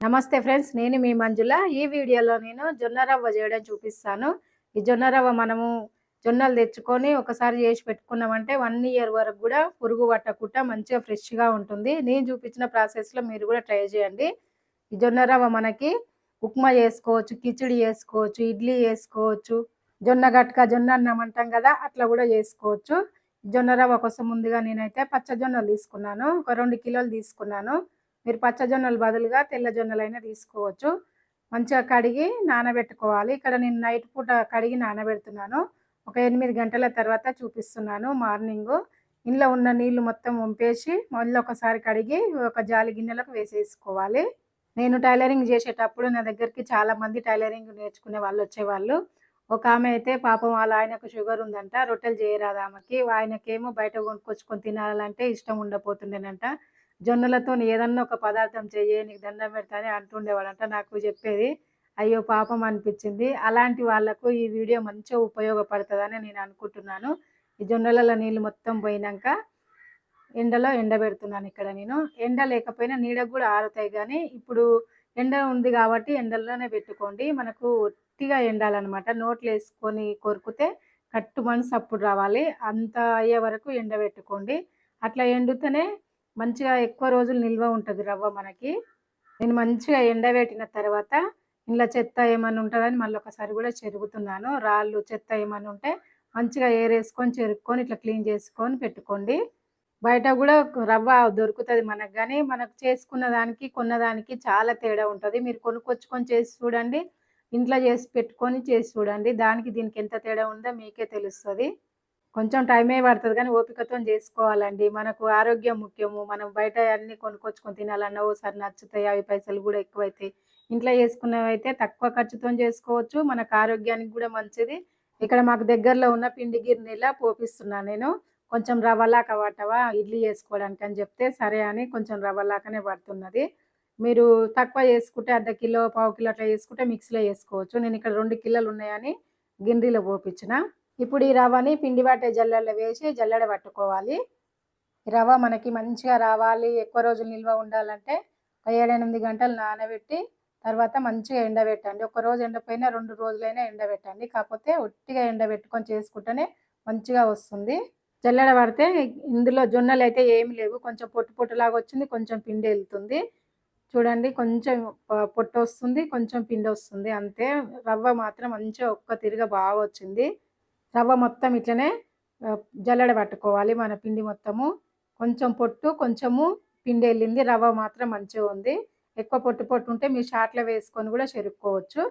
నమస్తే ఫ్రెండ్స్ నేను మీ మంజుల. ఈ వీడియోలో నేను జొన్న రవ్వ చేయడం చూపిస్తాను. ఈ జొన్న రవ్వ మనము జొన్నలు తెచ్చుకొని ఒకసారి చేసి పెట్టుకున్నామంటే వన్ ఇయర్ వరకు కూడా పురుగు పట్టకుండా మంచిగా ఫ్రెష్గా ఉంటుంది. నేను చూపించిన ప్రాసెస్లో మీరు కూడా ట్రై చేయండి. ఈ జొన్న రవ్వ మనకి ఉప్మా చేసుకోవచ్చు కిచిడి చేసుకోవచ్చు ఇడ్లీ చేసుకోవచ్చు జొన్న గట్క జొన్న అన్నం అంటాం కదా అట్లా కూడా చేసుకోవచ్చు. జొన్న రవ్వ కోసం ముందుగా నేనైతే పచ్చ జొన్నలు తీసుకున్నాను. ఒక రెండు కిలోలు తీసుకున్నాను. మీరు పచ్చజొన్నలు బదులుగా తెల్ల జొన్నలైనా తీసుకోవచ్చు. మంచిగా కడిగి నానబెట్టుకోవాలి. ఇక్కడ నేను నైట్ పూట కడిగి నానబెడుతున్నాను. ఒక ఎనిమిది గంటల తర్వాత చూపిస్తున్నాను మార్నింగు. ఇంట్లో ఉన్న నీళ్ళు మొత్తం వంపేసి మళ్ళీ ఒకసారి కడిగి ఒక జాలి గిన్నెలకు వేసేసుకోవాలి. నేను టైలరింగ్ చేసేటప్పుడు నా దగ్గరికి చాలామంది టైలరింగ్ నేర్చుకునే వాళ్ళు వచ్చేవాళ్ళు. ఒక ఆమె అయితే పాపం వాళ్ళ ఆయనకు షుగర్ ఉందంట. రొట్టెలు చేయరాదు ఆమెకి. ఆయనకేమో బయట కొనుక్కొచ్చుకొని తినాలంటే ఇష్టం ఉండపోతుండేనంట జొన్నలతో ఏదన్నా ఒక పదార్థం చెయ్యి నీకు దండం పెడతానే అంటుండేవాడంట నాకు చెప్పేది. అయ్యో పాపం అనిపించింది. అలాంటి వాళ్ళకు ఈ వీడియో మంచిగా ఉపయోగపడుతుందని నేను అనుకుంటున్నాను. ఈ జొన్నలలో నీళ్ళు మొత్తం పోయినాక ఎండలో ఎండబెడుతున్నాను ఇక్కడ నేను. ఎండ లేకపోయినా నీడకు కూడా ఆరుతాయి కానీ ఇప్పుడు ఎండ ఉంది కాబట్టి ఎండల్లోనే పెట్టుకోండి. మనకు ఒట్టిగా ఎండాలన్నమాట. నోట్లు వేసుకొని కొరుకుతే కట్టు మనసు అప్పుడు రావాలి. అంత అయ్యే వరకు ఎండబెట్టుకోండి అట్లా ఎండుతూనే మంచిగా ఎక్కువ రోజులు నిల్వ ఉంటుంది రవ్వ మనకి. నేను మంచిగా ఎండబెట్టిన తర్వాత ఇంట్లో చెత్త ఏమైనా ఉంటుందని మళ్ళీ ఒకసారి కూడా చెరుగుతున్నాను. రాళ్ళు చెత్త ఏమైనా ఉంటే మంచిగా ఏరేసుకొని చెరుక్కొని ఇట్లా క్లీన్ చేసుకొని పెట్టుకోండి. బయట కూడా రవ్వ దొరుకుతుంది మనకు కానీ మనకు చేసుకున్న దానికి కొన్నదానికి చాలా తేడా ఉంటుంది. మీరు కొనుక్కొచ్చుకొని చేసి చూడండి. ఇంట్లో చేసి పెట్టుకొని చేసి చూడండి. దానికి దీనికి ఎంత తేడా ఉందో మీకే తెలుస్తుంది. కొంచెం టైమే పడుతుంది కానీ ఓపికతో చేసుకోవాలండి. మనకు ఆరోగ్యం ముఖ్యము. మనం బయట అన్నీ కొనుక్కొచ్చుకొని తినాలన్నా ఓసారి నచ్చుతాయి. అవి పైసలు కూడా ఎక్కువైతాయి. ఇంట్లో చేసుకున్నవైతే అయితే తక్కువ ఖర్చుతో చేసుకోవచ్చు. మనకు ఆరోగ్యానికి కూడా మంచిది. ఇక్కడ మాకు దగ్గరలో ఉన్న పిండి గిర్నీలా పోపిస్తున్నాను నేను. కొంచెం రవ్వలాక పట్టవా ఇడ్లీ చేసుకోవడానికి అని చెప్తే సరే అని కొంచెం రవ్వలాకనే పడుతున్నది. మీరు తక్కువ చేసుకుంటే అర్ధ కిలో పావు కిలో అట్లా చేసుకుంటే మిక్సీలో వేసుకోవచ్చు నేను ఇక్కడ రెండు కిలోలు ఉన్నాయని గిన్నెలో పోపించిన ఇప్పుడు ఈ రవ్వని పిండి పట్టే జల్లెడ వేసి జల్లెడ పట్టుకోవాలి. రవ్వ మనకి మంచిగా రావాలి ఎక్కువ రోజులు నిల్వ ఉండాలంటే ఒక ఏడెనిమిది గంటలు నానబెట్టి తర్వాత మంచిగా ఎండబెట్టండి. ఒక రోజు ఎండపోయినా రెండు రోజులైనా ఎండబెట్టండి. కాకపోతే ఒట్టిగా ఎండబెట్టుకొని చేసుకుంటేనే మంచిగా వస్తుంది. జల్లెడ పడితే ఇందులో జొన్నలు అయితే ఏమి లేవు. కొంచెం పొట్టు పొట్టులాగా వచ్చింది కొంచెం పిండి వెళ్తుంది. చూడండి కొంచెం పొట్టు వస్తుంది కొంచెం పిండి వస్తుంది. అంతే. రవ్వ మాత్రం మంచిగా ఒక్క తిరిగా బాగా వచ్చింది. రవ్వ మొత్తం ఇట్లనే జల్లెడ పట్టుకోవాలి మన పిండి మొత్తము. కొంచెం పొట్టు కొంచెము పిండి వెళ్ళింది. రవ్వ మాత్రం మంచిగా ఉంది. ఎక్కువ పొట్టు పొట్టు ఉంటే మీ షాట్లో వేసుకొని కూడా చెరుక్కోవచ్చు.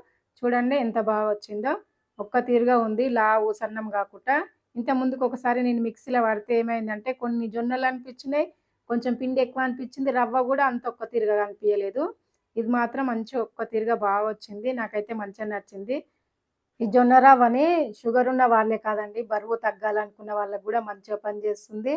చూడండి ఎంత బాగా వచ్చిందో. ఒక్క తీరుగా ఉంది. లావు సన్నం కాకుండా. ఇంత ముందుకు ఒకసారి నేను మిక్సీలో పడితే ఏమైందంటే కొన్ని జొన్నలు అనిపించినాయి. కొంచెం పిండి ఎక్కువ అనిపించింది. రవ్వ కూడా అంత ఒక్క తీరుగా అనిపించలేదు ఇది మాత్రం మంచి ఒక్క తీరుగా బాగా వచ్చింది. నాకైతే మంచిగా నచ్చింది. ఈ జొన్న రవ్వని షుగర్ ఉన్న వాళ్ళే కాదండి. బరువు తగ్గాలనుకున్న వాళ్ళకు కూడా మంచిగా పనిచేస్తుంది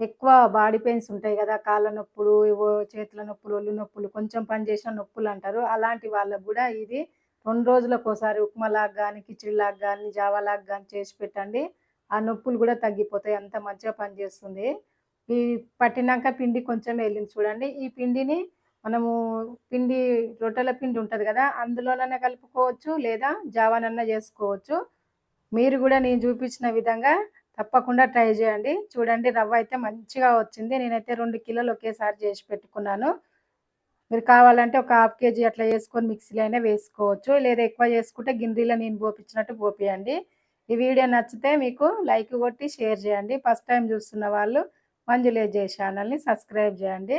ఎక్కువ బాడీ పెయిన్స్ ఉంటాయి కదా కాళ్ళ నొప్పులు ఏవో చేతుల నొప్పులు ఒళ్ళు నొప్పులు కొంచెం పని చేసిన నొప్పులు అంటారు. అలాంటి వాళ్ళకు కూడా ఇది రెండు రోజులకు ఒకసారి ఉప్మాలాగా కానీ కిచిడిలాగా కానీ జావాలాగా కానీ చేసి పెట్టండి. ఆ నొప్పులు కూడా తగ్గిపోతాయి. అంత మంచిగా పనిచేస్తుంది ఈ పట్టినాక పిండి కొంచెం వెళ్ళింది చూడండి. ఈ పిండిని మనము పిండి రొట్టెల పిండి ఉంటుంది కదా అందులోనన్నా కలుపుకోవచ్చు లేదా జావానన్నా చేసుకోవచ్చు. మీరు కూడా నేను చూపించిన విధంగా తప్పకుండా ట్రై చేయండి. చూడండి రవ్వ అయితే మంచిగా వచ్చింది. నేనైతే రెండు కిలోలు ఒకేసారి చేసి పెట్టుకున్నాను. మీరు కావాలంటే ఒక హాఫ్ కేజీ అట్లా వేసుకొని మిక్సీలో అయినా వేసుకోవచ్చు. లేదా ఎక్కువ చేసుకుంటే గిన్నెలో నేను పోపించినట్టు పోపియండి. ఈ వీడియో నచ్చితే మీకు లైక్ కొట్టి షేర్ చేయండి. ఫస్ట్ టైం చూస్తున్న వాళ్ళు మంజులేజ్ ఛానల్ని సబ్స్క్రైబ్ చేయండి.